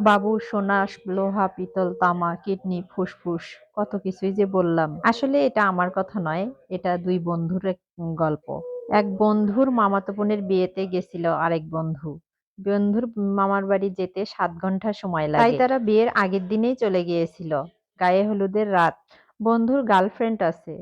বাবু, সোনা, লোহা, পিতল, তামা, কিডনি, ফুসফুস, কত কিছুই যে বললাম। আসলে এটা আমার কথা নয়, এটা দুই বন্ধুর গল্প। এক বন্ধুর মামাতো বোনের বিয়েতে গেছিল আরেক বন্ধু। বন্ধুর মামার বাড়ি যেতে সাত ঘণ্টা সময় লাগে। তাই তারা বিয়ের আগের দিনেই চলে গিয়েছিল। গায়ে হলুদের রাত। বন্ধুর গার্লফ্রেন্ড আছে,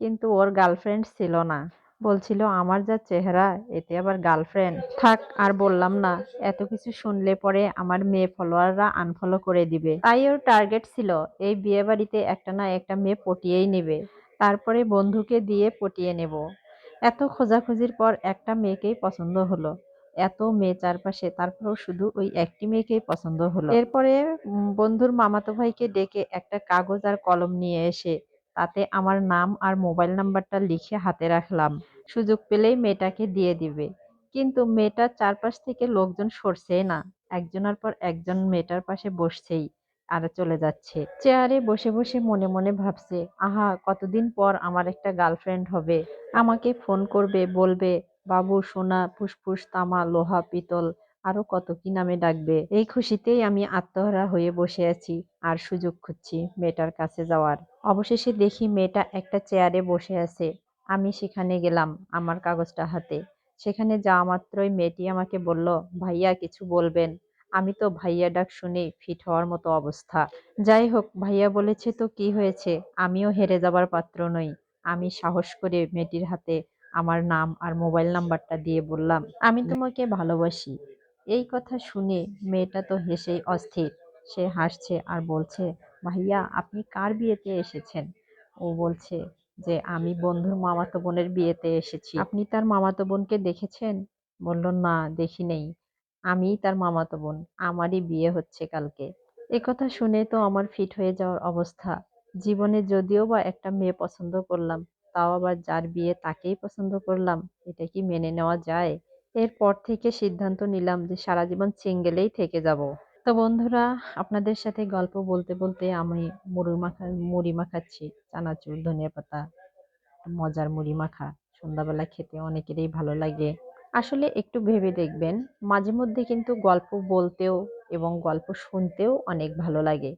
কিন্তু ওর গার্লফ্রেন্ড ছিল না। বলছিল, আমার যা চেহারা, এতে আবার গার্লফ্রেন্ড থাক, আর বললাম না। এত কিছু শুনলে পরে আমার মেয়ে ফলোয়াররা আনফলো করে দিবে। তাই ওর টার্গেট ছিল, এই বিয়ে বাড়িতে একটা না একটা মেয়ে পটিয়েই নেবে। তারপরে বন্ধুকে দিয়ে পটিয়ে নেব। এত খোঁজাখুঁজির পর একটা মেয়েকেই পছন্দ হলো। এত মেয়ে চারপাশে, তারপরেও শুধু ওই একটি মেয়েকেই পছন্দ হলো। এরপরে বন্ধুর মামাতো ভাইকে ডেকে একটা কাগজ আর কলম নিয়ে এসে তাতে আমার নাম আর মোবাইল নাম্বারটা লিখে হাতে রাখলাম। সুযোগ পেলেই মেয়েটাকে দিয়ে দিবে। কিন্তু মেয়েটার চারপাশ থেকে লোকজন সরছেই না। একজনের পর একজন মেয়েটার পাশে বসছেই আর চলে যাচ্ছে। চেয়ারে বসে বসে মনে মনে ভাবছে, আহা, কতদিন পর আমার একটা গার্লফ্রেন্ড হবে। আমাকে ফোন করবে, বলবে, বাবু, সোনা, ফুসফুস, তামা, লোহা, পিতল, আরও কত কি নামে ডাকবে এই খুশিতেই আমি আত্মহারা হয়ে বসে আছি আর সুযোগ খুঁজছি মেয়েটার কাছে যাওয়ার। অবশেষে দেখি মেয়েটা একটা চেয়ারে বসে আছে। আমি সেখানে গেলাম আমার কাগজটা হাতে। সেখানে যাওয়া মাত্রই মেয়েটি আমাকে বলল, ভাইয়া, কিছু বলবেন? আমি তো ভাইয়া ডাক শুনে ফিট হওয়ার মতো অবস্থা। যাই হোক, ভাইয়া বলেছে, তো কি হয়েছে? আমিও হেরে যাবার পাত্র নই। আমি সাহস করে মেয়েটির হাতে আমার নাম আর মোবাইল নাম্বারটা দিয়ে বললাম, আমি তোমাকে ভালোবাসি। এই কথা শুনে মেয়েটা তো হেসেই অস্থির। সে হাসছে আর বলছে, ভাইয়া, আপনি কার বিয়েতে এসেছেন? ও বলছে যে আমি বন্ধুর মামাতো বোনের বিয়েতে এসেছি। আপনি তার মামাতো বোনকে দেখেছেন? বলল, না, দেখি নেই। আমিই তার মামাতো বোন। আমারই বিয়ে হচ্ছে কালকে। কথা শুনে তো আমার ফিট হয়ে যাওয়ার অবস্থা। জীবনে যদিও বা একটা মেয়ে পছন্দ করলাম, তাও আবার যার বিয়ে তাকেই পছন্দ করলাম, এটা কি মেনে নেওয়া যায়? এরপর থেকে সিদ্ধান্ত নিলাম যে সারা জীবন সিঙ্গেলেই থেকে যাব। তো বন্ধুরা, আপনাদের সাথে গল্প বলতে বলতে আমি মুড়ি মাখা, মুড়ি মাখাচ্ছি, চানাচুর, ধনিয়া পাতা, মজার মুড়ি মাখা। সন্ধ্যাবেলা খেতে অনেকেরই ভালো লাগে। আসলে একটু ভেবে দেখবেন, মাঝে মধ্যে কিন্তু গল্প বলতেও এবং গল্প শুনতেও অনেক ভালো লাগে।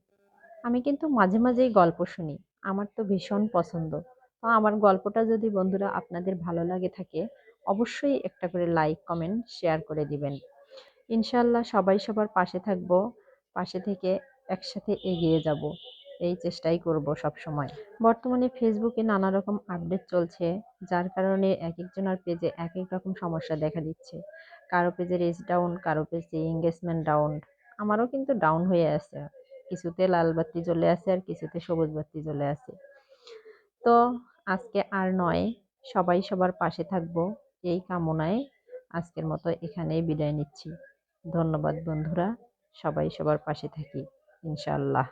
আমি কিন্তু মাঝে মাঝেই গল্প শুনি, আমার তো ভীষণ পছন্দ। তো আমার গল্পটা যদি বন্ধুরা আপনাদের ভালো লাগে থাকে, অবশ্যই একটা করে লাইক, কমেন্ট, শেয়ার করে দিবেন। ইনশাল্লাহ সবাই সবার পাশে থাকব, পাশে থেকে একসাথে এগিয়ে যাব। এই চেষ্টাই করব সব সময়। বর্তমানে ফেসবুকে নানা রকম আপডেট চলছে, যার কারণে এক একজনের পেজে এক এক রকম সমস্যা দেখা দিচ্ছে। কারও পেজে রিচ ডাউন কারও পেজে এঙ্গেজমেন্ট ডাউন আমারও কিন্তু ডাউন হয়ে আছে। কিছুতে লাল বাতি জ্বলে আছে আর কিছুতে সবুজ বাতি জ্বলে আছে। তো আজকে আর নয়, সবাই সবার পাশে থাকব, এই কামনায় আজকের মতো এখানেই বিদায় নিচ্ছি। ধন্যবাদ বন্ধুরা সবাই সবার পাশে থাকি ইনশাআল্লাহ।